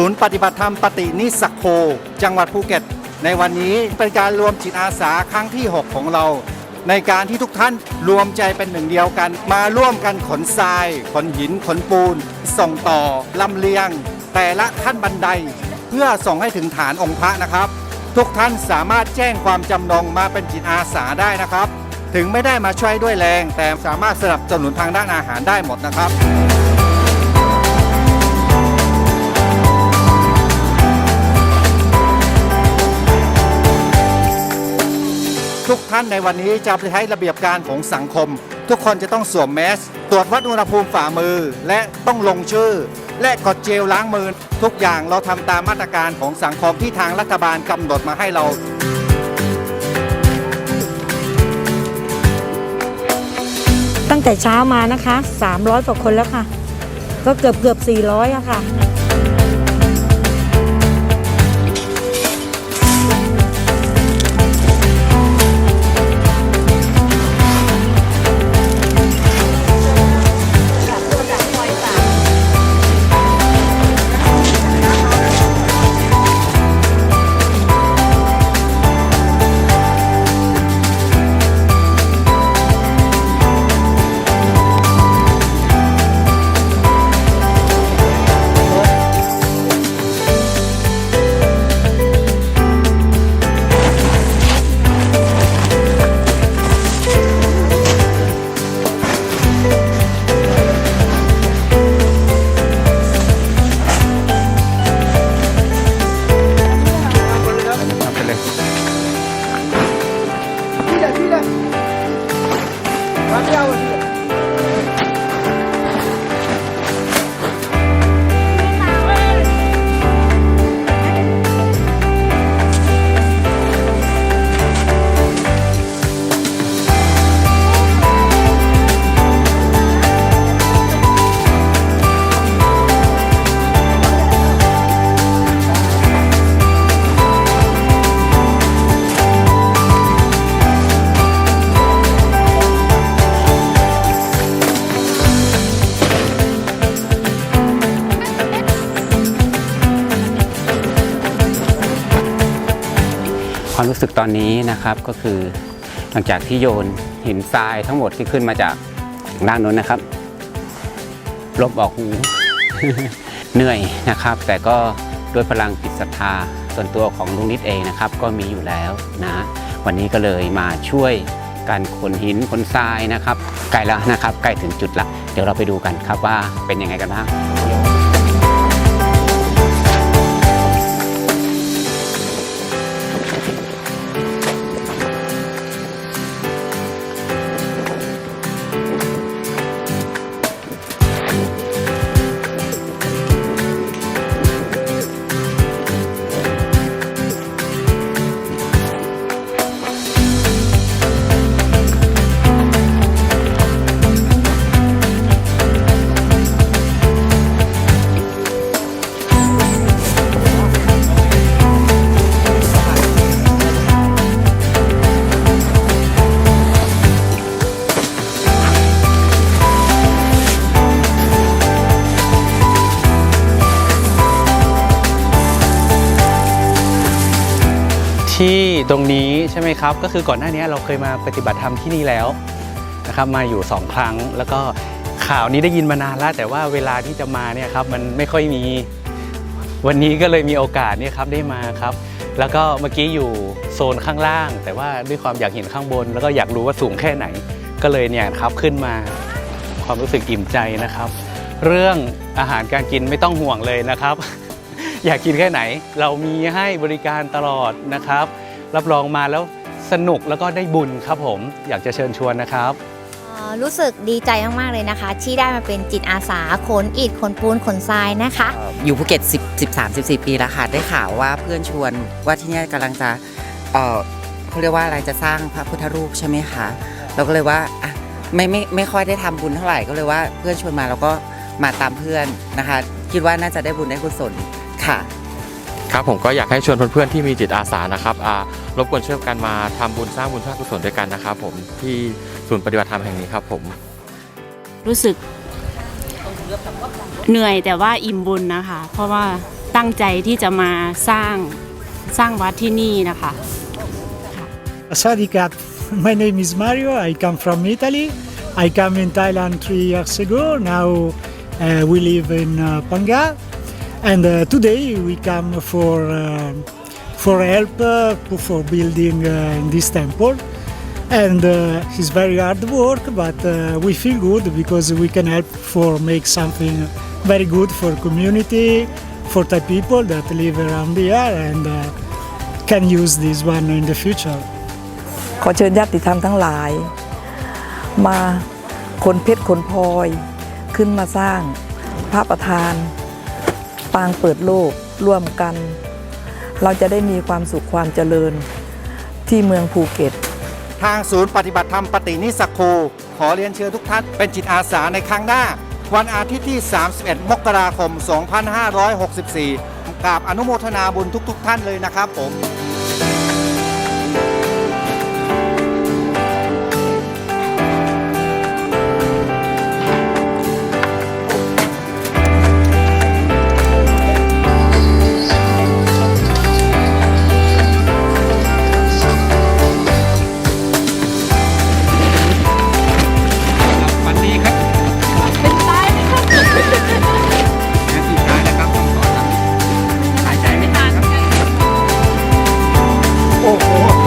ศูนย์ปฏิบัติธรรมปฏินิสสโค จังหวัดภูเก็ต ในวันนี้เป็นการรวมจิตอาสาครั้งที่ 6 ของเรา ในการที่ทุกท่านรวมใจเป็นหนึ่งเดียวกัน มาร่วมกันขนทราย ขนหิน ขนปูน ส่งต่อลำเลียง แต่ละขั้นบันได เพื่อส่งให้ถึงฐานองค์พระนะครับ ทุกท่านสามารถแจ้งความจำนงมาเป็นจิตอาสาได้นะครับ ถึงไม่ได้มาช่วยด้วยแรง แต่สามารถสนับสนุนทางด้านอาหารได้หมดนะครับ ทุกท่านในวันนี้จะใช้ระเบียบการของสังคม ทุกคนจะต้องสวมแมสตรวจวัดอุณหภูมิฝ่ามือ และต้องลงชื่อ และกดเจลล้างมือ ทุกอย่างเราทำตามมาตรการของสังคมที่ทางรัฐบาลกำหนดมาให้เราตั้งแต่เช้ามานะคะ 300กว่าคนแล้วค่ะ ก็เกือบเกือบ400อะค่ะ รู้สึกตอนนี้นะครับก็คือหลังจากที่โยนหินทรายทั้งหมดที่ขึ้นมาจากด้านนู้นนะครับ ลบออกหูเหนื่อยนะครับ แต่ก็ด้วยพลังจิตศรัทธาส่วนตัวของลุงนิดเองนะครับ ก็มีอยู่แล้วนะ วันนี้ก็เลยมาช่วยการขนหินขนทรายนะครับ ใกล้แล้วนะครับ ใกล้ถึงจุดละเดี๋ยวเราไปดูกันครับว่าเป็นยังไงกันบ้าง ที่ตรงนี้ใช่ไหมครับ ก็คือก่อนหน้านี้เราเคยมาปฏิบัติธรรมที่นี่แล้วนะครับมาอยู่ 2 ครั้ง แล้วก็ข่าวนี้ได้ยินมานานแล้ว แต่ว่าเวลาที่จะมาเนี่ยครับมันไม่ค่อยมีวันนี้ก็เลยมีโอกาสเนี่ยครับได้มาครับ แล้วก็เมื่อกี้อยู่โซนข้างล่าง แต่ว่าด้วยความอยากเห็นข้างบน แล้วก็อยากรู้ว่าสูงแค่ไหน ก็เลยเนี่ยครับขึ้นมาความรู้สึกอิ่มใจนะครับ เรื่องอาหารการกินไม่ต้องห่วงเลยนะครับ อยากกินแค่ไหน เรามีให้บริการตลอดนะครับ รับรองมาแล้วสนุกแล้วก็ได้บุญครับผม อยากจะเชิญชวนนะครับ เอ่อรู้สึกดีใจมาก ๆ เลยนะคะ ที่ได้มาเป็นจิตอาสาขนอิฐขนปูนขนทรายนะคะ อยู่ภูเก็ต10 13 14 ปีแล้วค่ะ ได้ข่าวว่าเพื่อนชวนว่าที่เนี่ยกำลังจะเออเขาเรียกว่าอะไรจะสร้างพระพุทธรูปใช่ไหมคะ เราก็เลยว่าอะไม่ไม่ไม่ค่อยได้ทำบุญเท่าไหร่ก็เลยว่าเพื่อนชวนมาเราก็มาตามเพื่อนนะคะ คิดว่าน่าจะได้บุญได้กุศล ค่ะ ครับผมก็อยากให้ชวนเพื่อนๆที่มีจิตอาสานะครับอ่ารบกวนช่วยกันมาทำบุญสร้างบุญสร้างกุศลด้วยกันนะครับผมที่ศูนย์ปฏิบัติธรรมแห่งนี้ครับผมรู้สึกเหนื่อยแต่ว่าอิ่มบุญนะคะ เพราะว่าตั้งใจที่จะมาสร้างสร้างวัดที่นี่นะคะ Sadikat, my name is Mario. I come from Italy. I come in Thailand three years ago. Now uh, we live in uh, Panga, and uh, today we come for uh, for help uh, for building uh, in this temple. And uh, it's very hard work, but uh, we feel good because we can help for make something very good for community, for Thai people that live around here, and uh, can use this one in the future. ขอเชิญญาติธรรมทั้งหลาย มาขนเพชรขนพลอย ขึ้นมาสร้างพระประธาน ปางเปิดโลกร่วมกัน เราจะได้มีความสุขความเจริญที่เมืองภูเก็ต ทางศูนย์ปฏิบัติธรรมปฏินิสสโคขอเรียนเชิญทุกท่านเป็นจิตอาสาในครั้งหน้า วันอาทิตย์ที่ 31 มกราคม 2564กราบอนุโมทนาบุญทุกๆท่านเลยนะครับผม 不